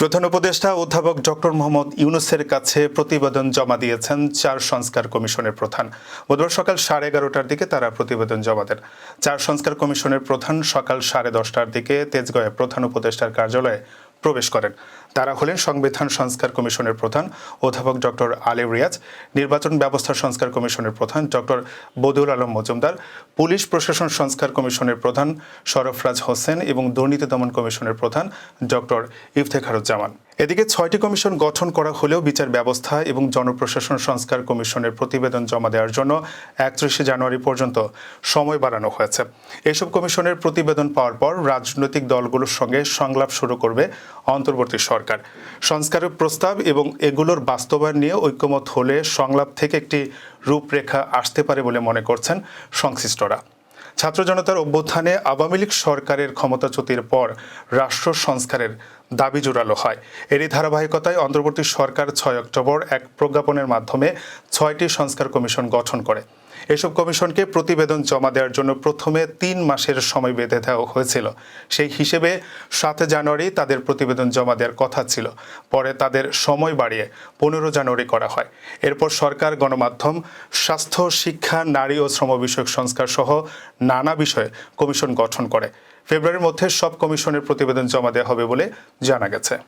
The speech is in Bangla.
প্রধান উপদেষ্টা অধ্যাপক ডক্টর মোহাম্মদ ইউনুসের কাছে প্রতিবেদন জমা দিয়েছেন চার সংস্কার কমিশনের প্রধান। বুধবার সকাল সাড়ে এগারোটার দিকে তারা প্রতিবেদন জমা দেন। চার সংস্কার কমিশনের প্রধান সকাল সাড়ে দশটার দিকে তেজগাঁয়ে প্রধান উপদেষ্টার কার্যালয়ে প্রবেশ করেন। তারা হলেন সংবিধান সংস্কার কমিশনের প্রধান অধ্যাপক ডক্টর আলী রিয়াজ, নির্বাচন ব্যবস্থা সংস্কার কমিশনের প্রধান ডক্টর বদুল আলম মজুমদার, পুলিশ প্রশাসন সংস্কার কমিশনের প্রধান সরফরাজ হোসেন এবং দুর্নীতি দমন কমিশনের প্রধান ডক্টর ইফতেখারুজ্জামান। এদিকে ছয়টি কমিশন গঠন করা হলেও বিচার ব্যবস্থা এবং জনপ্রশাসন সংস্কার কমিশনের প্রতিবেদন জমা দেওয়ার জন্য একত্রিশে জানুয়ারি পর্যন্ত সময় বাড়ানো হয়েছে। এসব কমিশনের প্রতিবেদন পাওয়ার পর রাজনৈতিক দলগুলোর সঙ্গে সংলাপ শুরু করবে অন্তর্বর্তী সরকার। সংস্কারের প্রস্তাব এবং এগুলোর বাস্তবায়ন নিয়ে ঐক্যমত হলে সংলাপ থেকে একটি রূপরেখা আসতে পারে বলে মনে করছেন সংশ্লিষ্টরা। ছাত্র জনতার অভ্যুত্থানে আওয়ামী লীগ সরকারের ক্ষমতাচ্যুতির পর রাষ্ট্র সংস্কারের দাবি জোরালো হয়। এরই ধারাবাহিকতায় অন্তর্বর্তী সরকার ছয় অক্টোবর এক প্রজ্ঞাপনের মাধ্যমে ছয়টি সংস্কার কমিশন গঠন করে। এসব কমিশনকে প্রতিবেদন জমা দেওয়ার জন্য প্রথমে তিন মাসের সময় বেঁধে দেওয়া হয়েছিল। সেই হিসেবে সাত জানুয়ারি তাদের প্রতিবেদন জমা দেওয়ার কথা ছিল। পরে তাদের সময় বাড়িয়ে পনেরো জানুয়ারি করা হয়। এরপর সরকার, গণমাধ্যম, স্বাস্থ্য, শিক্ষা, নারী ও শ্রম বিষয়ক সংস্কার সহ নানা বিষয়ে কমিশন গঠন করে। ফেব্রুয়ারির মধ্যে সব কমিশনের প্রতিবেদন জমা দেওয়া হবে বলে জানা গেছে।